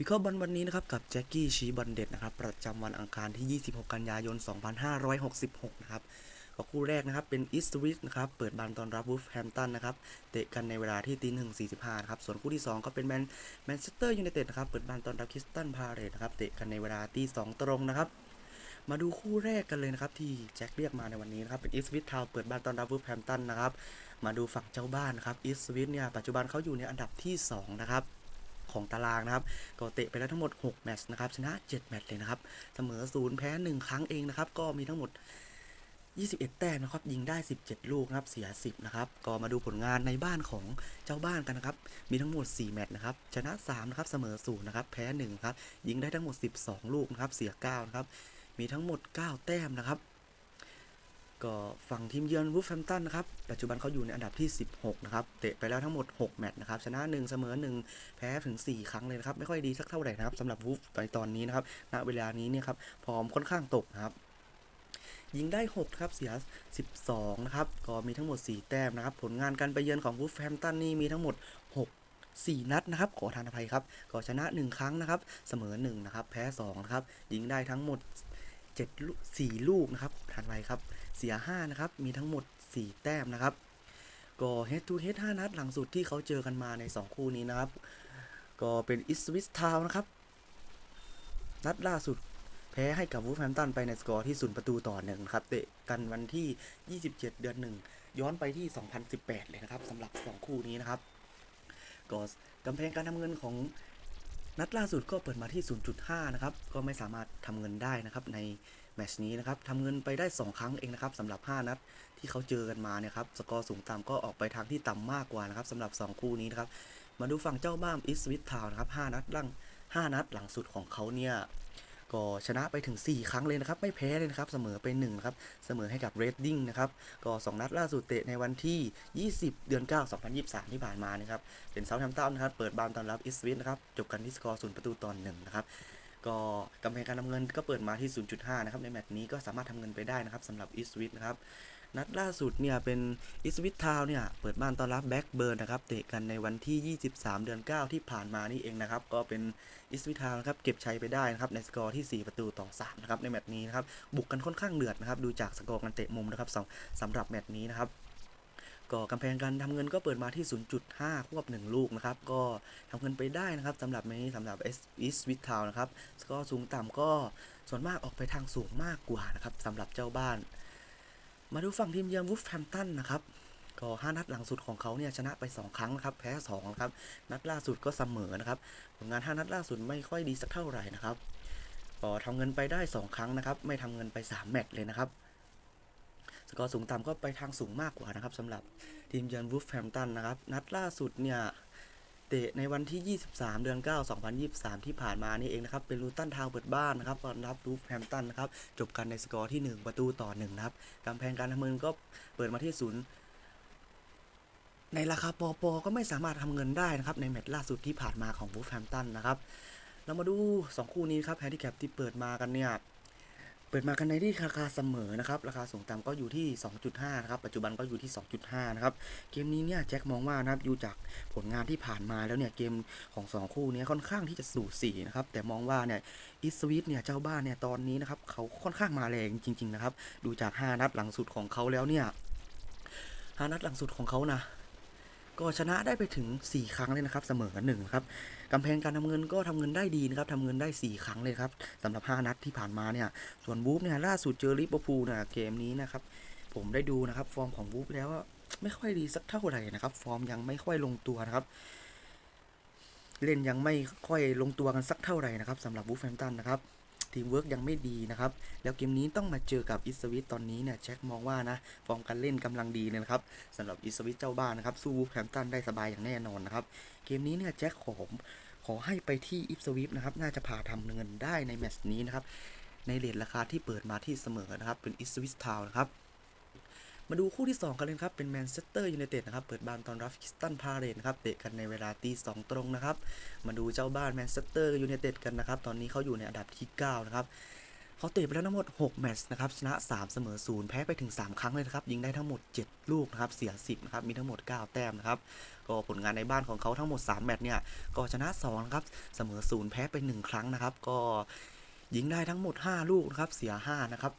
วิเคราะห์บอลวันนี้นะครับกับแจ็คกี้ชีบอลเด็ดนะครับประจำวันอังคารที่ 26 กันยายน 2566 นะครับก็คู่แรกนะครับเป็นอีสต์วิสนะครับเปิดบานตอนรับวูฟแฮมตันนะครับเตะกันในเวลาที่ตีหนึ่งสี่สิบห้านะครับส่วนคู่ที่ 2 ก็เป็นแมนแมนเชสเตอร์ยูไนเต็ดนะครับเปิดบานตอนรับคริสตันพาเรตนะครับเตะกันในเวลาตีสองตรงนะครับมาดูคู่แรกกันเลยนะครับที่แจ็คเรียกมาในวันนี้นะครับเป็นอีสต์วิสทาวเปิดบ้านตอนรับวูฟแฮมตันนะครับมาดูฝั่งเจ้าบ้านนะครับอีสต์วิสเนี่ยปัจจุบันเขาอยู่ในอันดับที่สองนะครับ ของตารางนะครับ ก็เตะไปแล้วทั้งหมด 6 แมตช์นะครับ ชนะ 7 แมตช์เลยนะครับ เสมอศูนย์แพ้ 1 ครั้งเองนะครับ ก็มีทั้งหมด 21 แต้มนะครับ ยิงได้ 17 ลูกนะครับ เสีย 10 นะครับ ก็มาดูผลงานในบ้านของเจ้าบ้านกันนะครับ มีทั้งหมด 4 แมตช์นะครับ ชนะ 3 นะครับ เสมอ 0 นะครับ แพ้ 1 ครับ ยิงได้ทั้งหมด 12 ลูกนะครับ เสีย 9 นะครับ มีทั้งหมด 9 แต้มนะครับ ก็ฝั่งทีมเยือนวูฟแฮมตันนะครับ ปัจจุบันเขาอยู่ในอันดับที่ 16 นะครับ เตะไปแล้วทั้งหมด 6 แมตช์นะครับ ชนะ 1 เสมอ 1 แพ้ถึง 4 ครั้งเลยนะครับ ไม่ค่อยดีสักเท่าไหร่นะครับสำหรับวูฟในตอนนี้นะครับ ณ เวลานี้เนี่ยครับฟอร์มค่อนข้างตกนะครับ ยิงได้ 6 ครับ เสีย 12 นะครับ ก็มีทั้งหมด 4 แต้มนะครับ ผลงานการไปเยือนของวูฟแฮมตันนี่มีทั้งหมด 6 4 นัดนะครับ ขอทานอภัยครับ ก็ชนะ 1 ครั้งนะครับ เสมอ 1 นะครับ แพ้ 2 นะครับ ยิงได้ทั้งหมด 7ลูก4ลูกนะครับขอทานอภัยครับเสีย5นะครับมีทั้งหมด 4 แต้มนะครับ ก็ head to head 5นัดหลังสุดที่เขาเจอกันมาใน 2 คู่นี้นะครับ ก็เป็นอิสวิสทาวนะครับ นัดล่าสุดแพ้ให้กับวูฟแฮมตันไปในสกอร์ที่ศูนย์ประตูต่อหนึ่งครับเตะกันวันที่ 27 เดือนหนึ่งย้อนไปที่ 2018 เลยนะครับสำหรับ 2 คู่นี้นะครับก็กำแพงการทำเงินของ นัดล่าสุดก็เปิดมาที่ 0.5 นะครับ ก็ไม่สามารถทำเงินได้นะครับในแมชนี้นะครับทำเงินไปได้ 2 ครั้งเองนะครับสำหรับ 5 นัดที่เขาเจอกันมาเนี่ยครับ สกอร์สูงต่ำก็ออกไปทางที่ต่ำมากกว่านะครับสำหรับ 2 คู่นี้นะครับ มาดูฝั่งเจ้าบ้านอิสวิททาวนะครับ 5 นัดหลัง5 นัดหลังสุดของเขาเนี่ย ก็ชนะไปถึง 4 ครั้งเลยนะครับ ไม่แพ้เลยนะครับ เสมอไป1นะครับ เสมอให้กับเรดดิ้งนะครับ ก็ 2 นัดล่าสุดเตะในวันที่ 20 เดือน 9 2023 ที่ผ่านมานะครับ เป็นเซาท์แฮมป์ตันนะครับ เปิดบ้านต้อนรับอิสวิทนะครับ จบกันที่สกอร์ศูนย์ประตูต่อหนึ่งนะครับ ก็กำแพงการทำเงินก็เปิดมาที่ 0.5 นะครับ ในแมตช์นี้ก็สามารถทำเงินไปได้นะครับสำหรับอิสวิทนะครับ นัดล่าสุดเนี่ยเป็นอิสวิททาวเนี่ยเปิดบ้านต้อนรับแบ็กเบิร์นนะครับเตะกันในวันที่ 23 เดือน 9 ที่ผ่านมานี่เองนะครับก็เป็นอิสวิททาวนะครับเก็บชัยไปได้นะครับในสกอร์ที่ 4 ประตูต่อ3นะครับในแมตช์นี้นะครับบุกกันค่อนข้างเดือดนะครับดูจากสกอร์การเตะมุมนะครับสำสำหรับแมตช์นี้นะครับก็กำแพงการทำเงินก็เปิดมาที่ 0.5 ควบ 1 ลูกนะครับ ก็ทำเงินไปได้นะครับสำหรับในนี้สำหรับอิสวิททาวนะครับสกอร์สูงต่ำก็ส่วนมากออกไปทางสูงมากกว่านะครับสำหรับเจ้าบ้าน มาดูฝั่งทีมเยือนวูฟแฮมตันนะครับก็5นัดหลังสุดของเขาเนี่ยชนะไป 2 ครั้งนะครับแพ้2นะครับนัดล่าสุดก็เสมอนะครับผลงาน 5 นัดล่าสุดไม่ค่อยดีสักเท่าไหร่นะครับก็ทำเงินไปได้ 2 ครั้งนะครับ ไม่ทำเงินไป 3 แมตช์เลยนะครับสกอร์สูงต่ำก็ไปทางสูงมากกว่านะครับสำหรับทีมเยือนวูฟแฮมตันนะครับ นัดล่าสุดเนี่ย ตะในวันที่ 23 เดือน 9 2023 ที่ผ่านมานี่เองนะครับ เป็นลูตันทาวน์เปิดบ้านนะครับต้อนรับวูฟแฮมตันนะครับ จบกันในสกอร์ที่ 1 ประตูต่อ 1 นะครับกำแพงการทำเงินก็เปิดมาที่ศูนย์ในราคาปอปอก็ไม่สามารถทำเงินได้นะครับ ในแมตช์ล่าสุดที่ผ่านมาของวูฟแฮมตันนะครับ เรามาดู 2 คู่นี้ครับแฮนดิแคปที่เปิดมากันเนี่ย ปิดมากันในที่ราคาเสมอนะครับ ราคาสูงต่ำก็อยู่ที่ 2.5 นะครับ ปัจจุบันก็อยู่ที่ 2.5 นะครับ เกมนี้เนี่ยแจ็คมองว่านะครับอยู่จากผลงานที่ผ่านมาแล้วเนี่ยเกมของ 2 คู่นี้ค่อนข้างที่จะสูสีนะครับ แต่มองว่าเนี่ยอิสวิตเนี่ยเจ้าบ้านเนี่ยตอนนี้นะครับเขาค่อนข้างมาแรงจริง ๆ นะครับ ดูจาก 5 นัดหลังสุดของเขาแล้วเนี่ย5นัดหลังสุดของเขานะก็ชนะได้ไปถึง 4 ครั้งเลยนะครับ เสมอกันหนึ่งครับ กำแพงการทำเงินก็ทำเงินได้ดีนะครับทำเงินได้ 4 ครั้งเลยครับสำหรับ 5 นัดที่ผ่านมาเนี่ย ส่วนวูฟเนี่ยล่าสุดเจอลิเวอร์พูลนี่ยเกมนี้นะครับ ผมได้ดูนะครับ ฟอร์มของวูฟแล้วไม่ค่อยดีสักเท่าไหร่นะครับ ฟอร์มยังไม่ค่อยลงตัวนะครับ เล่นยังไม่ค่อยลงตัวกันสักเท่าไหร่นะครับสำหรับวูฟแฮมตันนะครับทีมเวิร์กยังไม่ดีนะครับ แล้วเกมนี้ต้องมาเจอกับอิสวิตตอนนี้เนี่ยแจ็คมองว่านะ ฟอร์มการเล่นกำลังดีนะครับสำหรับอิสวิตเจ้าบ้านนะครับ สู้วูฟแฮมตันได้สบายอย่างแน่นอนนะครับ เกมนี้เนี่ยแจ็คขอ ขอให้ไปที่อิสวิตนะครับ น่าจะพาทำเงินได้ในแมตช์นี้นะครับ ในเลทราคาที่เปิดมาที่เสมอนะครับ เป็นอิสวิตทาวนะครับ มาดูคู่ที่ 2 กันเลยครับ เป็นแมนเชสเตอร์ยูไนเต็ดนะครับ เปิดบ้านตอนรับคิสตันพาเรนครับ เตะกันในเวลาตีสองตรงนะครับ มาดูเจ้าบ้านแมนเชสเตอร์ยูไนเต็ดกันนะครับ ตอนนี้เขาอยู่ในอันดับที่ 9 นะครับ เขาเตะไปแล้วทั้งหมด 6 แมตช์นะครับ ชนะ 3 เสมอ 0 แพ้ไปถึง 3 ครั้งเลยนะครับ ยิงได้ทั้งหมด 7 ลูกนะครับ เสีย 10 นะครับ มีทั้งหมด 9 แต้มนะครับ ก็ผลงานในบ้านของเขาทั้งหมด 3 แมตช์เนี่ย ก็ชนะ2นะครับ เสมอ 0 แพ้ไป 1 ครั้งนะครับ ก็ยิงได้ทั้งหมด 5 ลูกนะครับ เสีย 5 นะครับ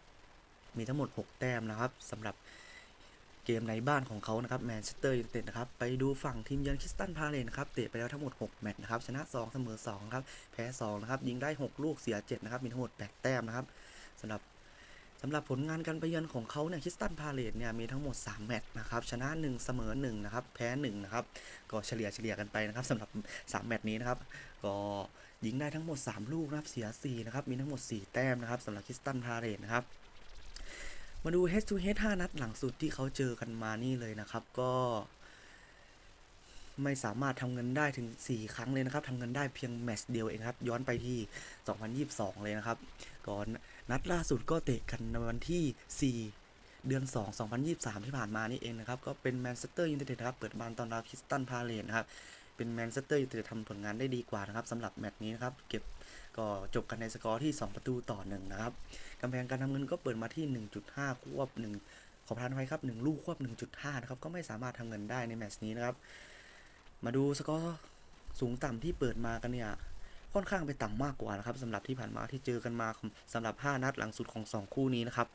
มีทั้งหมด 6 แต้มนะครับสำหรับ เกมในบ้านของเขานะครับแมนเชสเตอร์ยูไนเต็ดนะครับไปดูฝั่งทีมเยือนคริสตันพาเลนนะครับเตะไปแล้วทั้งหมด 6 แมตช์นะครับชนะ 2 เสมอ2ครับแพ้2นะครับยิงได้ 6 ลูกเสีย7นะครับมีทั้งหมด 8 แต้มนะครับสำหรับสำหรับผลงานการไปเยือนของเขาเนี่ยคริสตันพาเลตเนี่ยมีทั้งหมด 3 แมตช์นะครับชนะ1เสมอ1นะครับแพ้1นะครับก็เฉลี่ยเฉลี่ยกันไปนะครับสำหรับ 3 แมตช์นี้นะครับก็ยิงได้ทั้งหมด 3 ลูกนะครับเสีย4นะครับมีทั้งหมด 4 แต้มนะครับสำหรับคริสตันพาเลตนะครับ มาดู head to head 5นัดหลังสุดที่เขาเจอกันมานี่เลยนะครับ ก็ไม่สามารถทำเงินได้ถึง 4 ครั้งเลยนะครับทำเงินได้เพียงแมตช์เดียวเองครับ ย้อนไปที่ 2022 เลยนะครับ ก่อนนัดล่าสุดก็เตะกันในวันที่ 4 เดือน 2 2023 ที่ผ่านมานี่เองนะครับ ก็เป็นแมนเชสเตอร์ยูไนเต็ดครับ เปิดบ้านตอนรับคริสตันพาเลนนะครับ เป็นแมนเชสเตอร์ยูไนเต็ดทำผลงานได้ดีกว่านะครับสำหรับแมตช์นี้นะครับ เก็บ ก็จบกันในสกอร์ที่ 2 ประตูต่อ 1 นะครับกำแพงการทำเงินก็เปิดมาที่ 1.5 ควบ 1 ขอพานไว้ครับ 1 ลูกควบ 1.5 นะครับ ก็ไม่สามารถทำเงินได้ในแมตช์นี้นะครับ มาดูสกอร์สูงต่ำที่เปิดมากันเนี่ย ค่อนข้างไปต่ำมากกว่านะครับสำหรับที่ผ่านมาที่เจอกันมาสำหรับ 5 นัดหลังสุดของ 2 คู่นี้นะครับ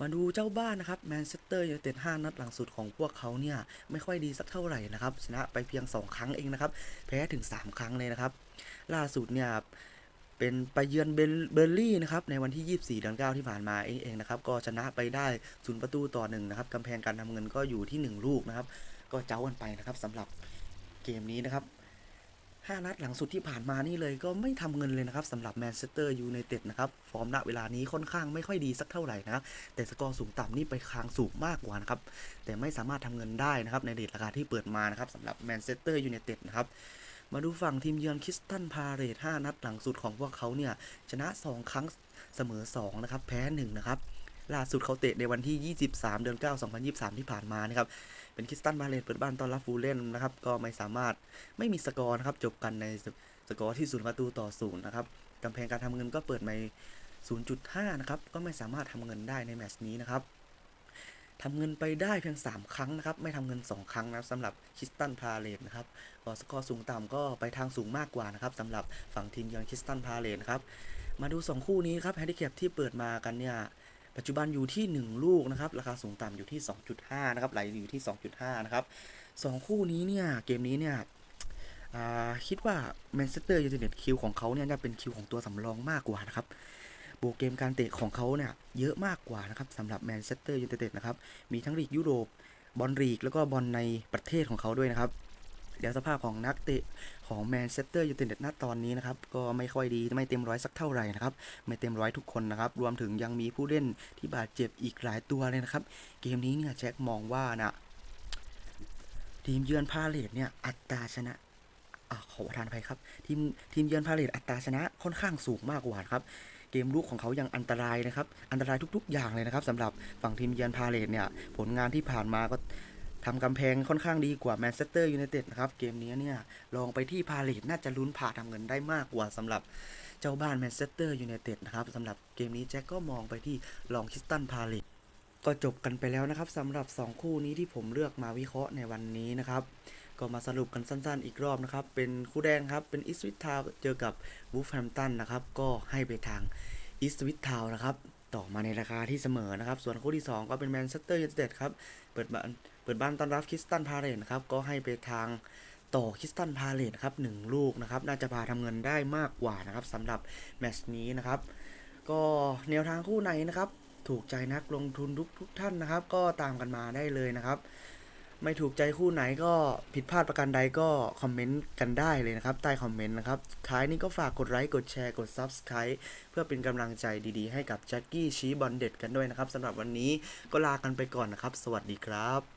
มาดูเจ้าบ้านนะครับแมนเชสเตอร์ยูไนเต็ด5นัดหลังสุดของพวกเขาเนี่ยไม่ค่อยดีสักเท่าไหร่นะครับชนะไปเพียง 2 ครั้งเองนะครับแพ้ถึง 3 ครั้งเลยนะครับ ล่าสุดเนี่ยเป็นไปเยือนเบลเบอร์ลี่นะครับในวันที่ 24เดือน9ที่ผ่านมาเองเองนะครับก็ชนะไปได้ศูนย์ประตูต่อหนึ่งนะครับกำแพงการทำเงินก็อยู่ที่ 1 ลูกนะครับ ก็เจ้ากันไปนะครับสำหรับเกมนี้นะครับ 5 นัดหลังสุดที่ผ่านมานี่เลยก็ไม่ทำเงินเลยนะครับสำหรับแมนเชสเตอร์ยูไนเต็ดนะครับ ฟอร์มณเวลานี้ค่อนข้างไม่ค่อยดีสักเท่าไหร่นะครับแต่สกอร์สูงต่ำนี่ไปคางสูงมากกว่านะครับ แต่ไม่สามารถทำเงินได้นะครับ ในเดทราคาที่เปิดมานะครับสำหรับแมนเชสเตอร์ยูไนเต็ดนะครับมาดูฝั่งทีมเยือนคริสตันพาเรต5นัดหลังสุดของพวกเขาเนี่ยชนะ 2 ครั้งเสมอ 2 นะครับ แพ้ 1 นะครับ ล่าสุดเขาเตะในวันที่ 23 เดือน 9 2023 ที่ผ่านมานะครับ เป็นคริสตันพาเรตเปิดบ้านต้อนรับฟูลเลนนะครับ ก็ไม่สามารถไม่มีสกอร์นะครับ จบกันในสกอร์ที่ศูนย์ประตูต่อศูนย์นะครับกำแพงการทำเงินก็เปิดไป0.5 นะครับ ก็ไม่สามารถทำเงินได้ในแมตช์นี้นะครับทำเงินไปได้เพียง 3 ครั้งนะครับ ไม่ทำเงิน 2 ครั้งนะครับสำหรับคริสตันพาเลตนะครับก็สกอร์สูงต่ำก็ไปทางสูงมากกว่านะครับสำหรับฝั่งทีมเยือนคริสตันพาเลตนครับ มาดู 2 คู่นี้ครับแฮนดิแคปที่เปิดมากันเนี่ย ปัจจุบันอยู่ที่ 1 ลูกนะครับ ราคาสูงต่ำอยู่ที่ 2.5 นะครับไหลอยู่ที่ 2.5 นะครับ 2 คู่นี้เนี่ย เกมนี้เนี่ยคิดว่าแมนเชสเตอร์ยูไนเต็ดคิวของเขาเนี่ยจะเป็นคิวของตัวสำรองมากกว่านะครับโบเกมการเตะของเขาเนี่ยเยอะมากกว่านะครับสำหรับแมนเชสเตอร์ยูไนเต็ดนะครับ มีทั้งลีกยุโรปบอลลีกแล้วก็บอลในประเทศของเขาด้วยนะครับ เดี๋ยวสภาพของนักเตะของแมนเชสเตอร์ยูไนเต็ดณตอนนี้นะครับ ก็ไม่ค่อยดีไม่เต็มร้อยสักเท่าไหร่นะครับ ไม่เต็มร้อยทุกคนนะครับ รวมถึงยังมีผู้เล่นที่บาดเจ็บอีกหลายตัวเลยนะครับ เกมนี้เนี่ยแจ็คมองว่านะทีมเยือนพาเลตเนี่ยอัตราชนะอขอประทานอภัยครับ ทีมทีมเยือนพาเลตอัตราชนะค่อนข้างสูงมากกว่าครับ เกมลุกของเขายังอันตรายนะครับ อันตรายทุกๆ อย่างเลยนะครับสำหรับฝั่งทีมเยือนพาเลตเนี่ย ผลงานที่ผ่านมาก็ ทำกำแพงค่อนข้างดีกว่าแมนเชสเตอร์ยูไนเต็ดนะครับ เกมนี้เนี่ยลองไปที่พาเลตน่าจะลุ้นผ่าทำเงินได้มากกว่าสำหรับเจ้าบ้านแมนเชสเตอร์ยูไนเต็ดนะครับสำหรับเกมนี้แจ็คก็มองไปที่ลองคิสตันพาเลตก็จบกันไปแล้วนะครับสำหรับ 2 คู่นี้ที่ผมเลือกมาวิเคราะห์ในวันนี้นะครับ ก็มาสรุปกันสั้นๆอีกรอบนะครับ เป็นคู่แดงครับ เป็นอิสวิททาวเจอกับวูฟแฮมตันนะครับ ก็ให้ไปทางอิสวิททาวนะครับ มาในราคาที่เสมอนะครับ ส่วนคู่ที่ 2 ก็เป็นแมนเชสเตอร์ยูไนเต็ดครับ เปิดบ้านเปิดบ้านต้อนรับคิสตันพาเลตนะครับ ก็ให้ไปทางต่อคิสตันพาเลตครับหนึ่งลูกนะครับ น่าจะพาทำเงินได้มากกว่านะครับสำหรับแมตช์นี้นะครับ ก็แนวทางคู่ไหนนะครับ ถูกใจนักลงทุนทุกทุกท่านนะครับ ก็ตามกันมาได้เลยนะครับ ไม่ถูกใจคู่ไหนก็ผิดพลาดประการใดก็คอมเมนต์กันได้เลยนะครับ ใต้คอมเมนต์นะครับ ท้ายนี้ก็ฝากกดไลค์ กดแชร์ กด Subscribe เพื่อเป็นกำลังใจดีๆ ให้กับแจ็คกี้ชี้บอลเด็ดกันด้วยนะครับสำหรับวันนี้ก็ลากันไปก่อนนะครับ สวัสดีครับ